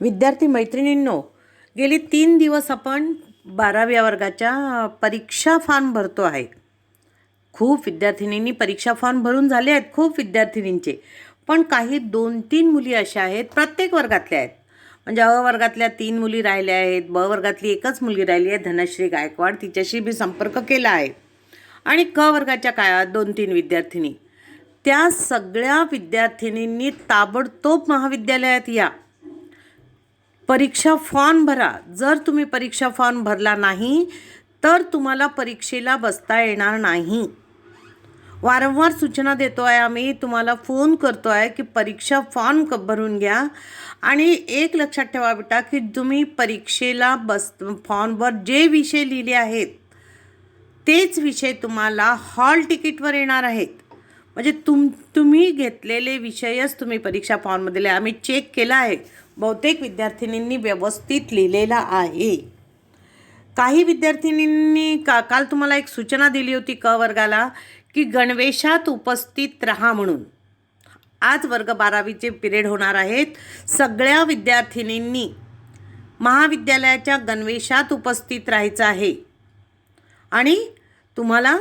विद्यार्थी मैत्रिणींनो गेली तीन दिवस आपण बाराव्या वर्गाच्या परीक्षा फॉर्म भरतो आहे. खूप विद्यार्थिनींनी परीक्षा फॉर्म भरून झाले आहेत खूप विद्यार्थिनींचे. पण काही दोन तीन मुली अशा आहेत प्रत्येक वर्गातल्या आहेत. म्हणजे अ वर्गातल्या तीन मुली राहिल्या आहेत ब वर्गातली एकच मुलगी राहिली आहे धनश्री गायकवाड तिच्याशी मी संपर्क केला आहे. आणि क वर्गाच्या काय दोन तीन विद्यार्थिनी. त्या सगळ्या विद्यार्थिनींनी ताबडतोब महाविद्यालयात या. परीक्षा फॉर्म भरा. जर तुम्ही परीक्षा फॉर्म भरला नाही तर तुम्हाला परीक्षेला बसता येणार नाही. वारंवार सूचना देतो आहे आम्ही तुम्हाला फोन करतो आहे की परीक्षा फॉर्म क भरून घ्या. आणि एक लक्षात ठेवा बेटा की तुम्ही परीक्षेला बस फॉर्मवर जे विषय लिहिले आहेत तेच विषय तुम्हाला हॉल तिकीटवर येणार आहेत. म्हणजे तुम तुम्ही घेतलेले विषयच तुम्ही परीक्षा फॉर्ममध्ये लिहा. आम्ही चेक केला आहे. बहुतेक विद्यार्थिनींनी व्यवस्थित लिहिलेला आहे. काही विद्यार्थिनींनी का काल तुम्हाला एक सूचना दिली होती क वर्गाला की गणवेशात उपस्थित राहा म्हणून. आज वर्ग बारावीचे पिरियड होणार आहेत. सगळ्या विद्यार्थिनींनी महाविद्यालयाच्या गणवेशात उपस्थित राहायचं आहे. आणि तुम्हाला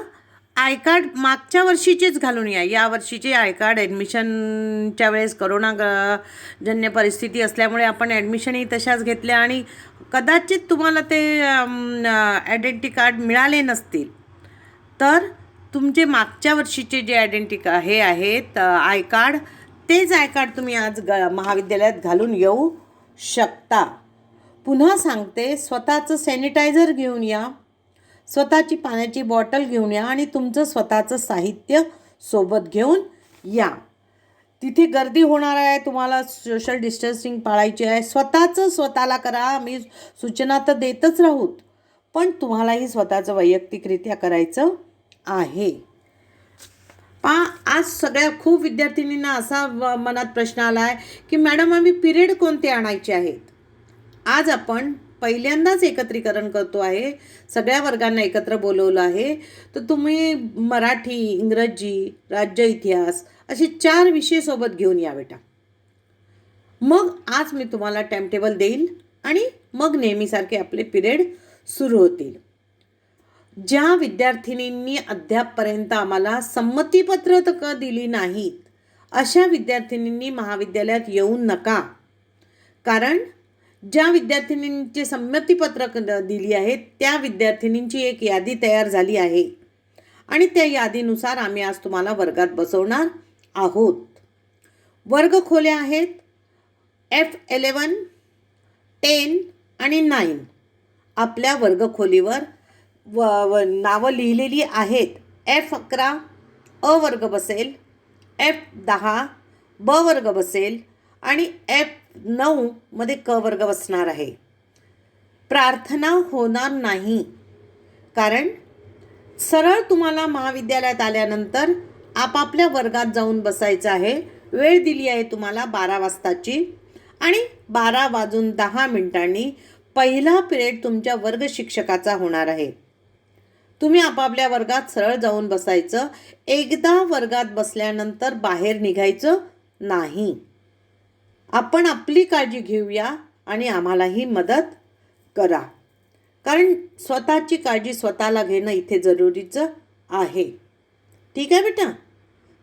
आय कार्ड मागच्या वर्षीचेच घालून या. या वर्षीचे आय कार्ड ॲडमिशनच्या वेळेस करोना ग- जन्य परिस्थिती असल्यामुळे आपण ॲडमिशनही तशाच घेतल्या आणि कदाचित तुम्हाला ते आयडेंटी कार्ड मिळाले नसतील. तर तुमचे मागच्या वर्षीचे जे आयडेंटी का हे आहेत आय कार्ड तेच आय कार्ड तुम्ही आज ग महाविद्यालयात घालून येऊ शकता. पुन्हा सांगते स्वतःचं सॅनिटायझर घेऊन या. स्वतःची पाण्याची बॉटल घेऊन या आणि तुमचं स्वतःचं साहित्य सोबत घेऊन या. तिथे गर्दी होणार आहे तुम्हाला सोशल डिस्टन्सिंग पाळायची आहे. स्वतःचं स्वतःला करा मी सूचना तर देतच राहूत पण तुम्हालाही स्वतःचं वैयक्तिकरित्या करायचं आहे. पा आज सगळ्या खूप विद्यार्थिनींना असा व- मनात प्रश्न आला आहे की मॅडम आम्ही पिरियड कोणते आणायचे आहेत? आज आपण पहिल्यांदाच एकत्रीकरण करतो आहे. सगळ्या वर्गांना एकत्र बोलवलं आहे. तर तुम्ही मराठी इंग्रजी राज्य इतिहास असे चार विषय सोबत घेऊन या बेटा. मग आज मी तुम्हाला टाईमटेबल देईल आणि मग नेहमीसारखे आपले पिरियड सुरू होतील. ज्या विद्यार्थिनींनी अद्यापपर्यंत आम्हाला संमतीपत्र तक दिली नाहीत अशा विद्यार्थिनींनी महाविद्यालयात येऊ नका. कारण ज्या विद्यार्थिनींचे संमतीपत्रक द- दिली आहेत त्या विद्यार्थिनींची एक यादी तयार झाली आहे. आणि त्या यादीनुसार आम्ही आज तुम्हाला वर्गात बसवणार आहोत. वर्ग खोल्या आहेत. एफ एलेवन टेन आणि नाईन आपल्या वर्गखोलीवर व व नावं लिहिलेली आहेत. एफ अकरा अ वर्ग बसेल. एफ दहा ब वर्ग बसेल. आणि एफ नऊमध्ये क वर्ग बसणार आहे. प्रार्थना होणार नाही. कारण सरळ तुम्हाला महाविद्यालयात आल्यानंतर आपापल्या वर्गात जाऊन बसायचं आहे. वेळ दिली आहे तुम्हाला बारा वाजताची. आणि बारा वाजून दहा मिनिटांनी पहिला पिरियड तुमच्या वर्ग शिक्षकाचा होणार आहे. तुम्ही आपापल्या वर्गात सरळ जाऊन बसायचं. एकदा वर्गात बसल्यानंतर बाहेर निघायचं नाही. आपण आपली काळजी घेऊया आणि आम्हालाही मदत करा. कारण स्वतःची काळजी स्वतःला घेणं इथे जरुरीचं आहे. ठीक आहे बेटा?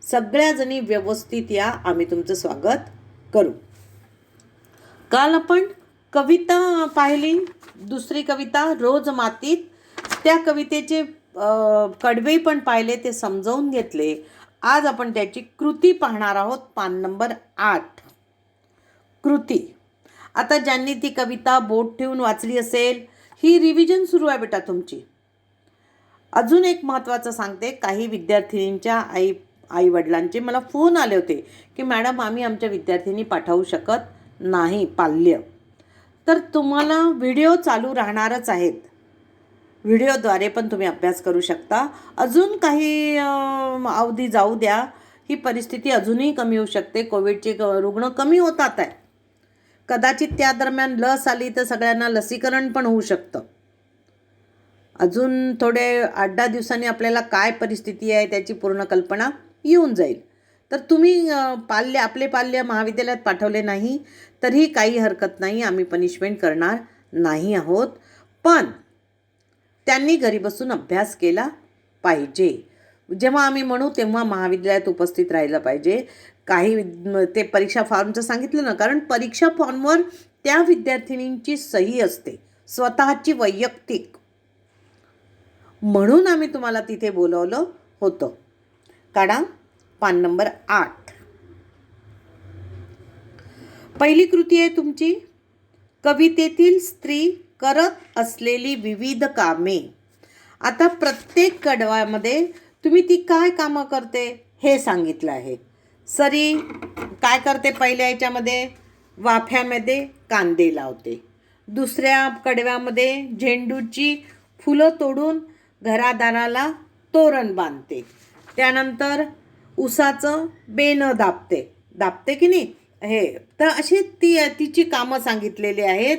सगळ्याजणी व्यवस्थित या आम्ही तुमचं स्वागत करू. काल आपण कविता पाहिली. दुसरी कविता रोज मातीत. त्या कवितेचे कडवे पण पाहिले ते समजावून घेतले. आज आपण त्याची कृती पाहणार आहोत पान नंबर आठ. कृती. आता ज्यांनी ती कविता बोट ठेवून वाचली असेल ही रिव्हिजन सुरू आहे बेटा तुमची. अजून एक महत्त्वाचं सांगते काही विद्यार्थिनींच्या आई आई वडिलांचे मला फोन आले होते की मॅडम आम्ही आमच्या विद्यार्थिनी पाठवू शकत नाही पाल्य. तर तुम्हाला व्हिडिओ चालू राहणारच आहेत. व्हिडिओद्वारे पण तुम्ही अभ्यास करू शकता. अजून काही अवधी जाऊ द्या. ही परिस्थिती अजूनही कमी होऊ शकते. कोविडचे क- रुग्ण कमी होतात आहे. कदाचित त्या दरम्यान लस आली तर सगळ्यांना लसीकरण पण होऊ शकतं. अजून थोडे आठ दहा दिवसांनी आपल्याला काय परिस्थिती आहे त्याची पूर्ण कल्पना येऊन जाईल. तर तुम्ही पाल्य आपले पाल्य महाविद्यालयात पाठवले नाही तरीही काही हरकत नाही आम्ही पनिशमेंट करणार नाही आहोत. पण त्यांनी घरी बसून अभ्यास केला पाहिजे. जेव्हा आम्ही म्हणू तेव्हा महाविद्यालयात उपस्थित राहिलं पाहिजे. काही ते परीक्षा फॉर्मचं सांगितलं ना कारण परीक्षा फॉर्मवर त्या विद्यार्थिनींची सही असते स्वतःची वैयक्तिक. म्हणून आम्ही तुम्हाला तिथे बोलवलं होतं. काढा पान नंबर आठ. पहिली कृती आहे तुमची कवितेतील स्त्री करत असलेली विविध कामे. आता प्रत्येक कडव्यामध्ये तुम्ही ती काय कामं करते हे सांगितलं आहे. सरी काय करते पहिल्या याच्यामध्ये? वाफ्यामध्ये कांदे लावते. दुसऱ्या कडव्यामध्ये झेंडूची फुलं तोडून घरादाराला तोरण बांधते. त्यानंतर उसाचं बेनं दाबते दाबते की नाही? हे तर अशी ती तिची कामं सांगितलेली आहेत.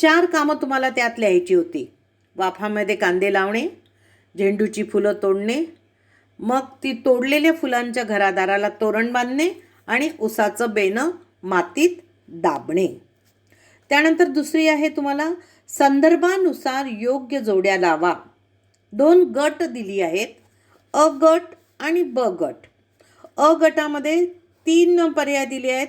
चार कामं तुम्हाला त्यात लिहायची होती. वाफामध्ये कांदे लावणे झेंडूची फुलं तोडणे मग ती तोडलेल्या फुलांच्या घरादाराला तोरण बांधणे आणि उसाचं बेनं मातीत दाबणे. त्यानंतर दुसरी आहे तुम्हाला संदर्भानुसार योग्य जोड्या लावा. दोन गट दिली आहेत अ गट आणि ब गट. अ गटामध्ये तीन पर्याय दिले आहेत.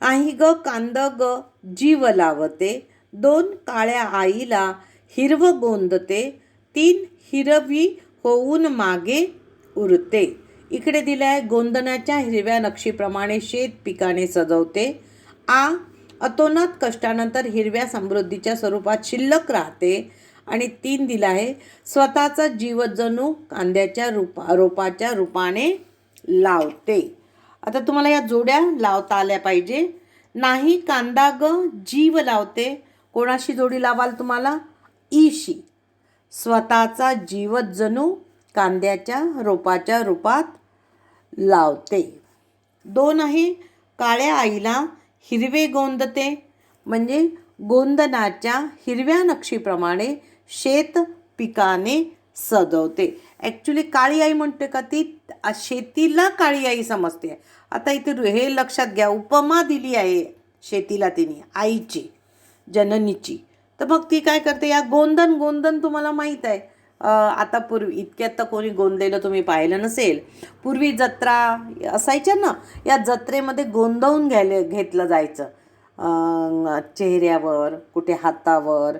आई ग कांद ग जीव लावते. दोन काळ्या आईला हिरव गोंदते. तीन हिरवी होऊन मागे उरते. इकडे दिलं आहे गोंदनाच्या हिरव्या नक्षीप्रमाणे शेत पिकाने सजवते. आ अतोनात कष्टानंतर हिरव्या समृद्धीच्या स्वरूपात शिल्लक राहते. आणि तीन दिला आहे स्वतःचा जीवजणू कांद्याच्या रूपा रोपाच्या रूपाने लावते. आता तुम्हाला या जोड्या लावता आल्या पाहिजे. नाही कांदा ग जीव लावते. कोणाशी जोडी लावाल तुम्हाला? ईशी. स्वतःचा जीवत जणू कांद्याच्या रोपाच्या रूपात लावते. दोन आहे काळ्या आईला हिरवे गोंदते म्हणजे गोंदनाच्या हिरव्या नक्षीप्रमाणे शेत पिकाने सजवते. ॲक्च्युली काळी आई म्हणते का ती शेतीला काळी आई समजते. आता इथे हे लक्षात घ्या उपमा दिली आहे शेतीला तिने आईची जननीची. तर मग ती काय करते या गोंदन गोंदन तुम्हाला माहीत आहे. आता पूर्वी इतक्यात तर कोणी गोंदलेलं तुम्ही पाहिलं नसेल. पूर्वी जत्रा असायच्या ना या जत्रेमध्ये गोंदवून घ्यायला घेतलं जायचं. चेहऱ्यावर कुठे हातावर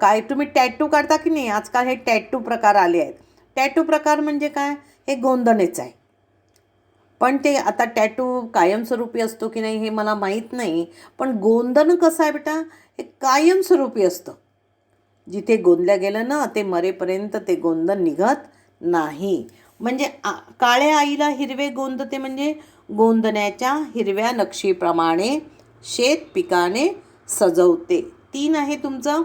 काय तुम्ही टॅटू काढता की नाही? आजकाल हे टॅटू प्रकार आले आहेत. टॅटू प्रकार म्हणजे काय? हे गोंधणेच आहे. पण ते आता टॅटू कायमस्वरूपी असतो की नाही हे मला माहीत नाही. पण गोंदन कसं आहे बेटा? हे कायमस्वरूपी असतं. जिथे गोंदल्या गेलं ना ते मरेपर्यंत ते गोंद निघत नाही. म्हणजे आ काळ्या आईला हिरवे गोंदते म्हणजे गोंदण्याच्या हिरव्या नक्षीप्रमाणे शेत पिकाने सजवते. तीन आहे तुमचं.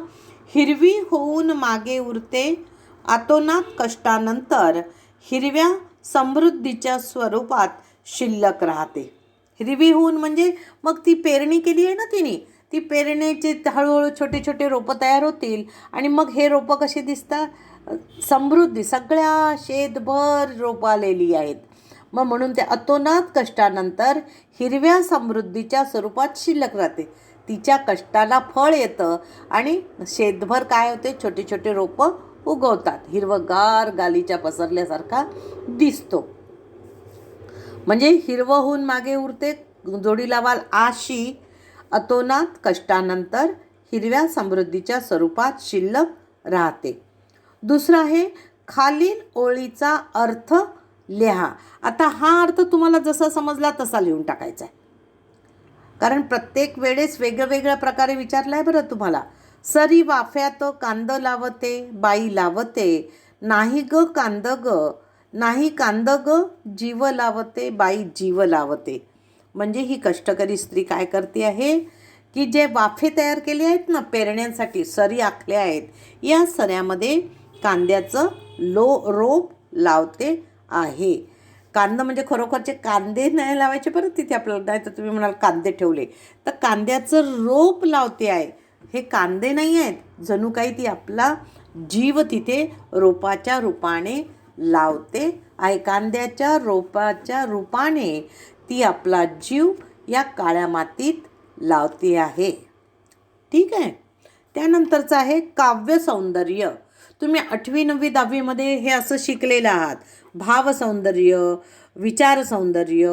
हिरवी होऊन मागे उरते. आतोनात कष्टानंतर हिरव्या समृद्धीच्या स्वरूपात शिल्लक राहते. हिरवी होऊन म्हणजे मग ती पेरणी केली आहे ना तिने? ती पेरण्याचे हळूहळू छोटे छोटे रोपं तयार होतील. आणि मग हे रोपं कशी दिसतात? समृद्धी सगळ्या शेतभर रोपं आलेली आहेत. मग म्हणून ते अतोनात कष्टानंतर हिरव्या समृद्धीच्या स्वरूपात शिल्लक राहते. तिच्या कष्टाला फळ येतं आणि शेतभर काय होते? छोटे छोटे रोपं उगवतात. हिरवगार गालीच्या पसरल्यासारखा दिसतो. म्हणजे हिरवं होऊन मागे उरते जोडी लावाल आशी अतोनात कष्टानंतर हिरव्या समृद्धीच्या स्वरूपात शिल्लक राहते. दुसरं आहे खालील ओळीचा अर्थ लिहा. आता हा अर्थ तुम्हाला जसा समजला तसा लिहून टाकायचा आहे. कारण प्रत्येक वेळेस वेगवेगळ्या प्रकारे विचारलं आहे बरं तुम्हाला. सरी वाफ्यात कांद लावते बाई लावते. नाही ग कांद ग नाही कांद ग जीव लावते बाई जीव लावते. म्हणजे ही कष्टकरी स्त्री काय करते आहे? की जे वाफे तयार केले आहेत ना पेरण्यासाठी सरी आखल्या आहेत या सऱ्यामध्ये कांद्याचं लो रोप लावते आहे. कांदा म्हणजे खरोखरचे कांदे नाही लावायचे बरं तिथे आपल्याला नाही तर तुम्ही म्हणाल कांदे ठेवले. तर कांद्याचं रोप लावते आहे. हे कांदे नाही आहेत जणू काही ती आपला जीव तिथे रोपाच्या रूपाने लावते आहे. कांद्याच्या रोपाच्या रूपाने ती आपला जीव या काळ्या मातीत लावते आहे. ठीक आहे? त्यानंतरचं आहे काव्य सौंदर्य. तुम्ही आठवी नववी दहावीमध्ये हे असं शिकलेलं आहात. भावसौंदर्य विचारसौंदर्य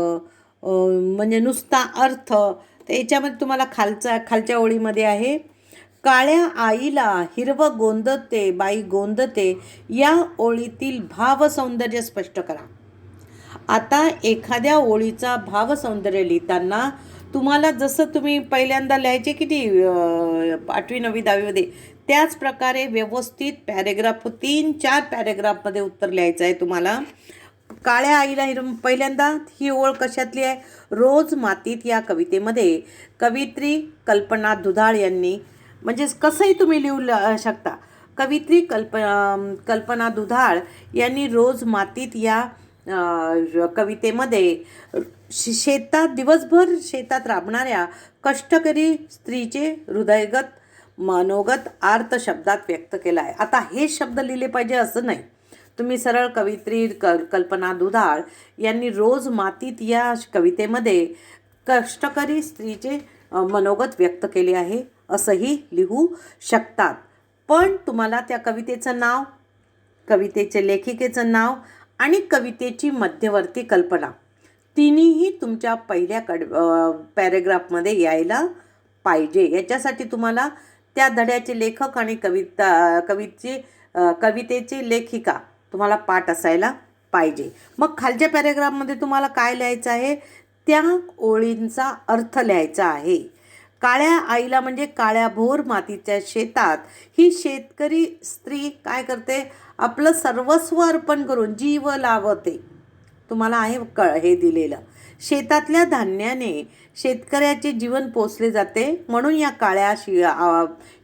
म्हणजे नुसता अर्थ तर याच्यामध्ये तुम्हाला खालचा खालच्या ओळीमध्ये आहे काळ्या आईला हिरवं गोंदते बाई गोंदते या ओळीतील भावसौंदर्य स्पष्ट करा. आता एखाद्या ओळीचा भावसौंदर्य लिहिताना तुम्हाला जसं तुम्ही पहिल्यांदा लिहायचे किती आठवी नववी दहावीमध्ये त्याच प्रकारे व्यवस्थित पॅरेग्राफ तीन चार पॅरेग्राफमध्ये उत्तर लिहायचं आहे तुम्हाला. काळ्या आईला हिर पहिल्यांदा ही ओळ कशातली आहे? रोज मातीत या कवितेमध्ये. कवित्री कल्पना दुधाळ यांनी म्हणजेच कसंही तुम्ही लिहू ल- शकता. कवित्री कल्प कल्पना दुधाळ यांनी रोज मातीत या कवितेमध्ये शेतात दिवसभर शेतात राबणाऱ्या कष्टकरी स्त्रीचे हृदयगत मनोगत आर्त शब्दात व्यक्त केला आहे. आता हे शब्द लिहिले पाहिजे असं नाही. तुम्ही सरळ कवित्री क कल्पना दुधाळ यांनी रोज मातीत या कवितेमध्ये कष्टकरी स्त्रीचे मनोगत व्यक्त केले आहे असंही लिहू शकतात. पण तुम्हाला त्या कवितेचं नाव कवितेचे लेखिकेचं नाव आणि कवितेची मध्यवर्ती कल्पना. तिन्हीही तुमच्या पहिल्या कड पॅरेग्राफमध्ये यायला पाहिजे. याच्यासाठी तुम्हाला त्या धड्याचे लेखक आणि कविता कविचे कवितेचे लेखिका तुम्हाला पाठ असायला पाहिजे. मग खालच्या पॅरेग्राफमध्ये तुम्हाला काय लिहायचं आहे? त्या ओळींचा अर्थ लिहायचा आहे. काळ्या आईला म्हणजे काळ्या भोर मातीच्या शेतात ही शेतकरी स्त्री काय करते? आपलं सर्वस्व अर्पण करून जीव लावते. तुम्हाला आहे क हे दिलेलं. शेतातल्या धान्याने शेतकऱ्याचे जीवन पोचले जाते. म्हणून या काळ्या शि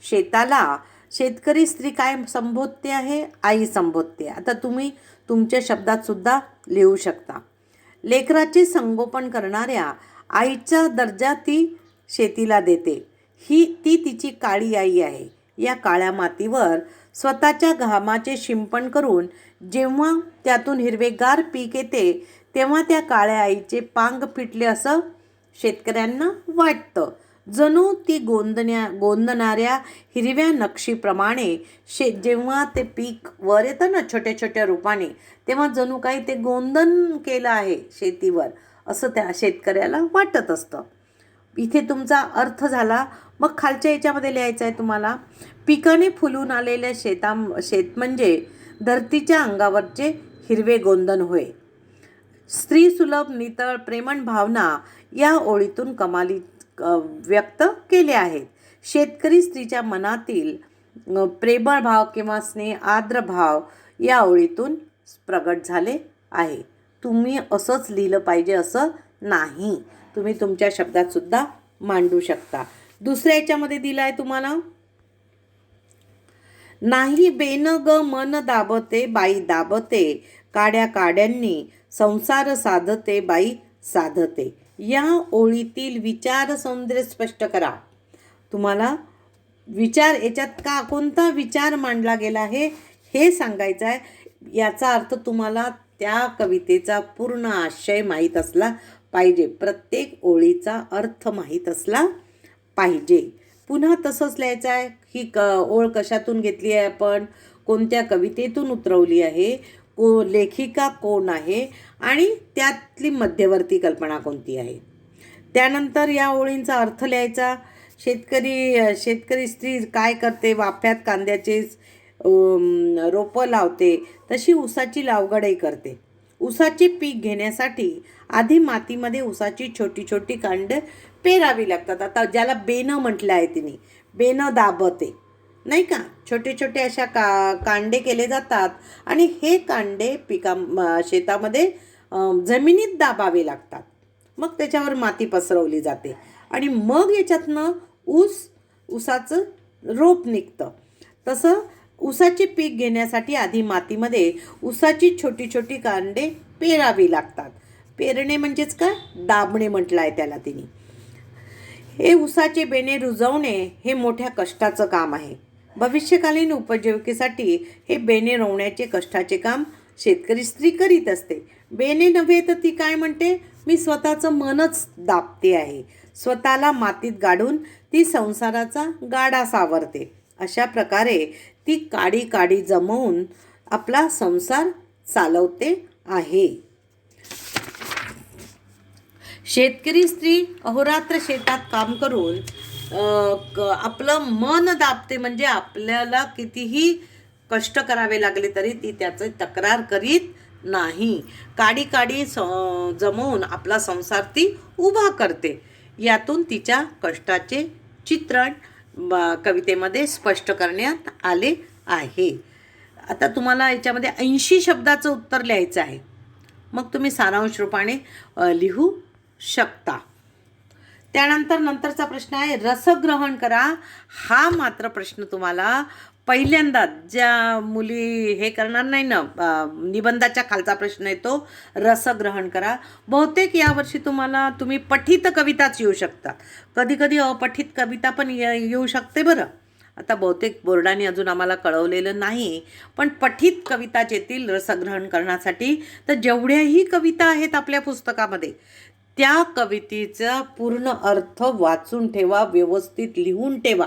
शेताला शेतकरी स्त्री काय संबोधते आहे आई संबोधते आता तुम्ही तुमच्या शब्दातसुद्धा लिहू शकता. लेकराचे संगोपन करणाऱ्या आईचा दर्जा ती शेतीला देते. ही ती तिची काळी आई आहे. या काळ्या मातीवर स्वतःच्या घामाचे शिंपण करून जेव्हा त्यातून हिरवेगार पीक येते तेव्हा त्या काळ्या आईचे पांग फिटले असं शेतकऱ्यांना वाटतं. जणू ती गोंदण्या गोंदणाऱ्या हिरव्या नक्षीप्रमाणे शे जेव्हा ते पीक वर येतं ना छोट्या छोट्या रूपाने तेव्हा जणू काही ते गोंदन केलं आहे शेतीवर असं त्या शेतकऱ्याला वाटत असतं. इथे तुमचा अर्थ झाला मग खालच्या याच्यामध्ये लिहायचं आहे तुम्हाला पिकाने फुलून आलेल्या शेता शेत म्हणजे धरतीच्या अंगावरचे हिरवे गोंदन होय. स्त्री सुलभ नितळ प्रेमण भावना या ओळीतून कमाली व्यक्त केले आहेत. शेतकरी स्त्रीच्या मनातील प्रेमळ भाव किंवा स्नेह आर्द्र भाव या ओळीतून प्रगट झाले आहे. तुम्ही असंच लिहिलं पाहिजे असं नाही. तुम्ही तुमच्या शब्दात सुद्धा मांडू शकता. दुसऱ्या याच्यामध्ये दिलं आहे तुम्हाला? नाही बेन ग मन दाबते बाई दाबते. काड्या काड्यांनी संसार साधते बाई साधते. या ओळीतील विचार सौंदर्य स्पष्ट करा. तुम्हाला विचार याच्यात का कोणता विचार मांडला गेला आहे हे सांगायचं आहे याचा अर्थ तुम्हाला त्या कवितेचा पूर्ण आशय माहीत असला पाहिजे. प्रत्येक ओळीचा अर्थ माहीत असला पाहिजे. पुन्हा तसंच लिहायचं आहे ही क ओळ कशातून घेतली आहे आपण? कोणत्या कवितेतून उतरवली आहे? को लेखिका कोण आहे? आणि त्यातली मध्यवर्ती कल्पना कोणती आहे? त्यानंतर या ओळींचा अर्थ लिहायचा शेतकरी शेतकरी स्त्री काय करते? वाफ्यात कांद्याचे रोपं लावते तशी ऊसाची लावगडही करते. ऊसाचे पीक घेण्यासाठी आधी मातीमध्ये ऊसाची छोटी छोटी कांड पेरावी लागतात. आता ज्याला बेनं म्हटलं आहे तिने बेनं दाबते. नाही का? छोटे छोटे अशा का कांडे केले जातात आणि हे कांडे पिका शेतामध्ये जमिनीत दाबावे लागतात. मग त्याच्यावर माती पसरवली जाते. आणि मग याच्यातनं ऊस ऊसाचं रोप निघतं. तसं ऊसाचे पीक घेण्यासाठी आधी मातीमध्ये ऊसाची छोटी छोटी कांडे पेरावी लागतात. पेरणे म्हणजेच काय? दाबणे म्हटलं आहे त्याला तिने. हे उसाचे बेणे रुजवणे हे मोठ्या कष्टाचं काम आहे. भविष्यकालीन उपजीविकेसाठी हे बेणे रोवण्याचे कष्टाचे काम शेतकरी स्त्री करीत असते. बेने नव्हे तर ती काय म्हणते? मी स्वतःचं मनच दाबते आहे. स्वतःला मातीत गाडून ती संसाराचा गाडा सावरते. अशा प्रकारे ती काडी काडी जमवून आपला संसार चालवते आहे. शेतकरी स्त्री अहोरात्र शेतात काम करून क- आपलं मन दाबते म्हणजे आपल्याला कितीही कष्ट करावे लागले तरी ती त्याचं तक्रार करीत नाही. काडी काडी स जमवून आपला संसार ती उभा करते. यातून तिच्या कष्टाचे चित्रण कवितेमध्ये स्पष्ट करण्यात आले आहे. आता तुम्हाला याच्यामध्ये ऐंशी शब्दाचं उत्तर लिहायचं आहे. मग तुम्ही सारांश रूपाने लिहू. शकता. त्यानंतर नंतरचा प्रश्न आहे रसग्रहण करा. हा मात्र प्रश्न तुम्हाला पहिल्यांदा ज्या मुली हे करणार नाही ना निबंधाच्या खालचा प्रश्न येतो रसग्रहण करा. बहुतेक यावर्षी तुम्हाला तुम्ही पठित कविताच येऊ शकता. कधी कधी अपठित कविता पण येऊ शकते बरं. आता बहुतेक बोर्डाने अजून आम्हाला कळवलेलं नाही पण पठित कविताच येतील रसग्रहण करण्यासाठी. तर जेवढ्याही कविता आहेत आपल्या पुस्तकामध्ये त्या कवितेचा पूर्ण अर्थ वाचून ठेवा व्यवस्थित लिहून ठेवा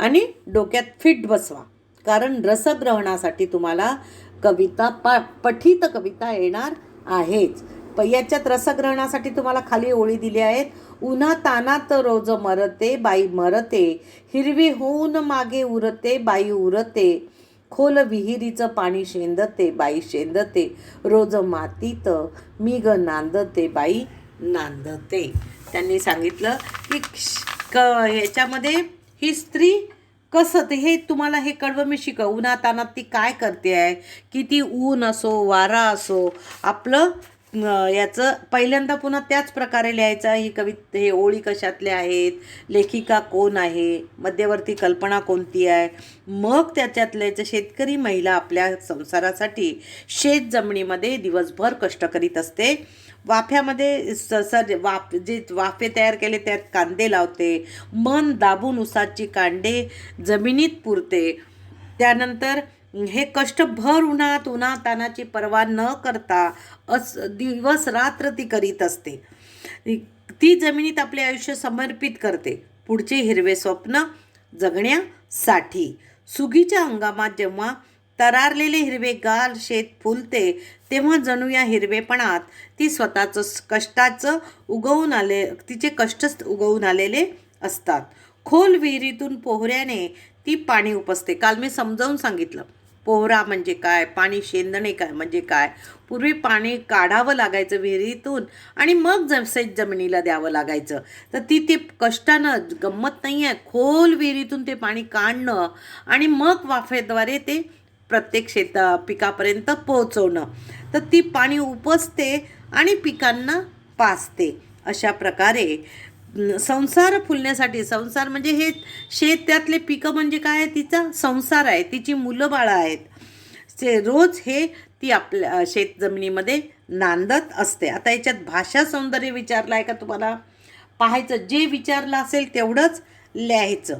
आणि डोक्यात फिट बसवा. कारण रसग्रहणासाठी तुम्हाला कविता पा पठित कविता येणार आहेच. प याच्यात रसग्रहणासाठी तुम्हाला खाली ओळी दिल्या आहेत. उन्हा तानात रोज मरते बाई मरते हिरवी होऊन मागे उरते बाई उरते. खोल विहिरीचं पाणी शेंदते बाई शेंदते. रोज मातीत मी ग नांदते बाई नांदते. त्यांनी सांगितलं की क ह्याच्यामध्ये ही स्त्री कसं ते हे तुम्हाला हे कडवं मी शिकव. उन्हातानात ती काय करते आहे? किती ऊन असो वारा असो आपलं याचं पहिल्यांदा पुन्हा त्याच प्रकारे लिहायचं. ही कवि हे ओळी कशातल्या आहेत? लेखिका कोण आहे? मध्यवर्ती कल्पना कोणती आहे? मग त्याच्यातल्याचं शेतकरी महिला आपल्या संसारासाठी शेत जमिनीमध्ये दिवसभर कष्ट करीत असते. वाफ्यामध्ये स सर वाफ जे वाफे तयार केले त्यात कांदे लावते. मन दाबून उसाची कांडे जमिनीत पुरते. त्यानंतर हे कष्ट भर उन्हात उन्हात तानाची पर्वा न करता अस दिवस रात्र ती करीत असते. ती जमिनीत आपले आयुष्य समर्पित करते. पुढचे हिरवे स्वप्न जगण्यासाठी. सुगीच्या हंगामात जेव्हा तरारलेले हिरवे गाल शेत फुलते तेव्हा जणू या हिरवेपणात ती स्वतःचं कष्टाचं उगवून आले तिचे कष्टच उगवून आलेले असतात. खोल विहिरीतून पोहऱ्याने ती पाणी उपसते. काल मी समजावून सांगितलं. पोहरा म्हणजे काय? पाणी शेंदणे काय म्हणजे काय? पूर्वी पाणी काढावं लागायचं विहिरीतून आणि मग जसे जमिनीला द्यावं लागायचं. तर ती ते कष्टानं गंमत नाही आहे खोल विहिरीतून ते पाणी काढणं आणि मग वाफेद्वारे ते प्रत्येक शेत पिकापर्यंत पोहोचवणं. तर ती पाणी उपसते आणि पिकांना पाचते अशा प्रकारे संसार फुलण्यासाठी संसार म्हणजे हे शेत त्यातले पिकं म्हणजे काय तिचा संसार आहे तिची मुलं बाळं आहेत. ते रोज हे ती आपल्या शेत जमिनीमध्ये नांदत असते. आता याच्यात भाषा सौंदर्य विचारलं आहे का तुम्हाला? पाहायचं जे विचारलं असेल तेवढंच लिहायचं.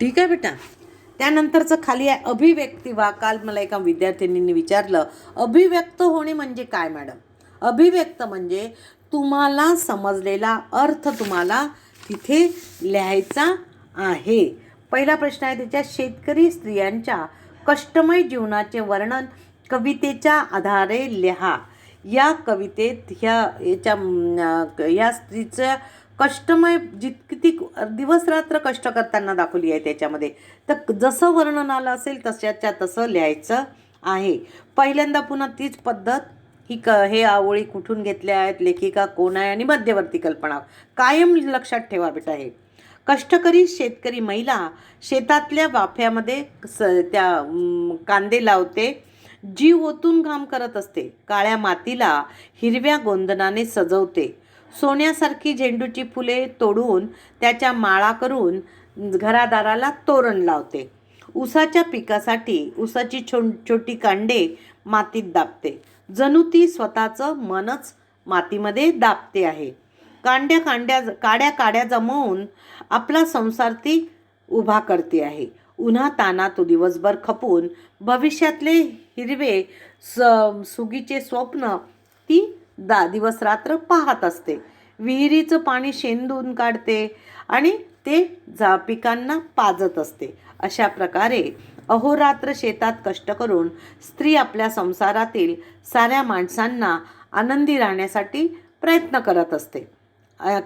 ठीक आहे बेटा? त्यानंतरचं खाली आहे अभिव्यक्ती वा. काल मला एका विद्यार्थिनींनी विचारलं अभिव्यक्त होणे म्हणजे काय मॅडम? अभिव्यक्त म्हणजे तुम्हाला समजलेला अर्थ तुम्हाला तिथे लिहायचा आहे. पहिला प्रश्न आहे त्याच्या शेतकरी स्त्रियांच्या कष्टमय जीवनाचे वर्णन कवितेच्या आधारे लिहा. या कवितेत ह्या याच्या या स्त्रीचं कष्टमय जितकी दिवस रात्र कष्ट करताना दाखवली आहे त्याच्यामध्ये. तर जसं वर्णन आलं असेल तशाच्या तसं लिहायचं आहे. पहिल्यांदा पुन्हा तीच पद्धत ही क हे आवळी कुठून घेतल्या आहेत लेखिका कोण आहे आणि मध्यवर्ती कल्पना. कायम लक्षात ठेवा बेटा हे. कष्टकरी शेतकरी महिला शेतातल्या वाफ्यामध्ये स त्या कांदे लावते जीव ओतून घाम करत असते काळ्या मातीला हिरव्या गोंदनाने सजवते. सोन्यासारखी झेंडूची फुले तोडून त्याच्या माळा करून घरादाराला तोरण लावते. ऊसाच्या पिकासाठी ऊसाची छो छोटी कांडे मातीत दाबते. जणू ती स्वतःचं मनच मातीमध्ये दाबते आहे. कांड्या कांड्या काड्या काड्या जमवून आपला संसार ती उभा करते आहे. उन्हा ताना तो दिवसभर खपून भविष्यातले हिरवे स सुगीचे स्वप्न ती दा दिवस रात्र पाहत असते. विहिरीचं पाणी शेंदून काढते आणि ते जा पिकांना पाजत असते. अशा प्रकारे अहोरात्र शेतात कष्ट करून स्त्री आपल्या संसारातील साऱ्या माणसांना आनंदी राहण्यासाठी प्रयत्न करत असते.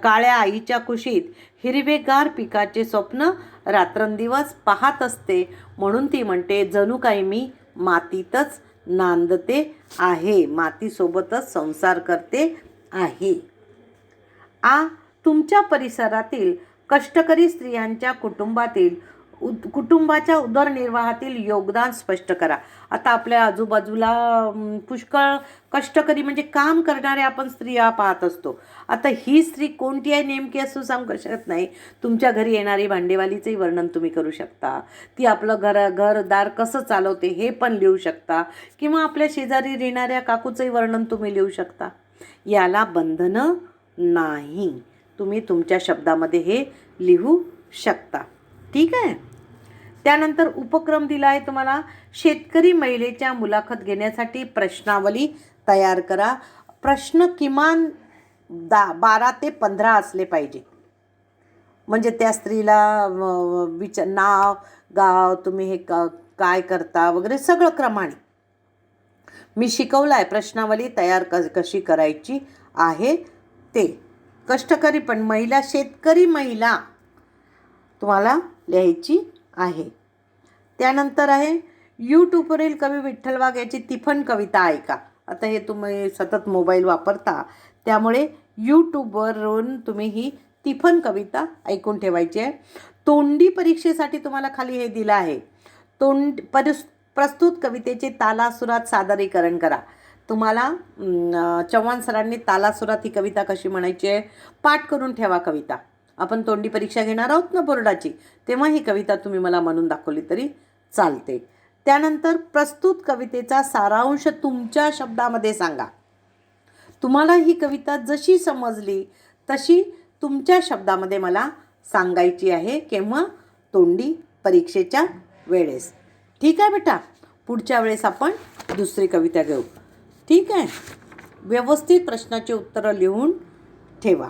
काळ्या आईच्या कुशीत हिरवेगार पिकाचे स्वप्न रात्रंदिवस पाहत असते. म्हणून ती म्हणते जणू काही मी मातीतच नांदते आहे. मातीसोबतच संसार करते आहे. आ तुमच्या परिसरातील कष्टकरी स्त्रियांच्या कुटुंबातील उद कुटुंबाच्या उदरनिर्वाहातील योगदान स्पष्ट करा. आता आपल्या आजूबाजूला पुष्कळ कष्टकरी म्हणजे काम करणाऱ्या आपण स्त्रिया पाहत असतो. आता ही स्त्री कोणती आहे नेमकी असं सांगू शकत नाही. तुमच्या घरी येणारी भांडेवालीचंही वर्णन तुम्ही करू शकता. ती आपलं घर घरदार कसं चालवते हे पण लिहू शकता. किंवा आपल्या शेजारी येणाऱ्या काकूचंही वर्णन तुम्ही लिहू शकता. याला बंधनं नाही. तुम्ही तुमच्या शब्दामध्ये हे लिहू शकता. ठीक आहे? त्यानंतर उपक्रम दिला आहे तुम्हाला. शेतकरी महिलेच्या मुलाखत घेण्यासाठी प्रश्नावली तयार करा. प्रश्न किमान दा बारा ते पंधरा असले पाहिजे म्हणजे त्या स्त्रीला विचार नाव गाव तुम्ही हे क काय करता वगैरे सगळं क्रमाने मी शिकवलं आहे प्रश्नावली तयार क कशी करायची आहे ते. कष्टकरी पण महिला शेतकरी महिला तुम्हाला लिहायची आहे. त्यानंतर आहे यूट्यूबवरील कवी विठ्ठल वाघ याची तिफन कविता ऐका. आता हे तुम्ही सतत मोबाईल वापरता त्यामुळे यूट्यूबवरून तुम्ही ही तिफन कविता ऐकून ठेवायची आहे. तोंडी परीक्षेसाठी तुम्हाला खाली हे दिलं आहे. तोंड परिस प्रस्तुत कवितेचे तालासुरात सादरीकरण करा. तुम्हाला चव्हाण सरांनी तालासुरात ही कविता कशी म्हणायची आहे पाठ करून ठेवा कविता. आपण तोंडी परीक्षा घेणार आहोत ना बोर्डाची? तेव्हा ही कविता तुम्ही मला म्हणून दाखवली तरी चालते. त्यानंतर प्रस्तुत कवितेचा सारांश तुमच्या शब्दामध्ये सांगा. तुम्हाला ही कविता जशी समजली तशी तुमच्या शब्दामध्ये मला सांगायची आहे केव्हा? तोंडी परीक्षेच्या वेळेस. ठीक आहे बेटा? पुढच्या वेळेस आपण दुसरी कविता घेऊ. ठीक आहे? व्यवस्थित प्रश्नाची उत्तरं लिहून ठेवा.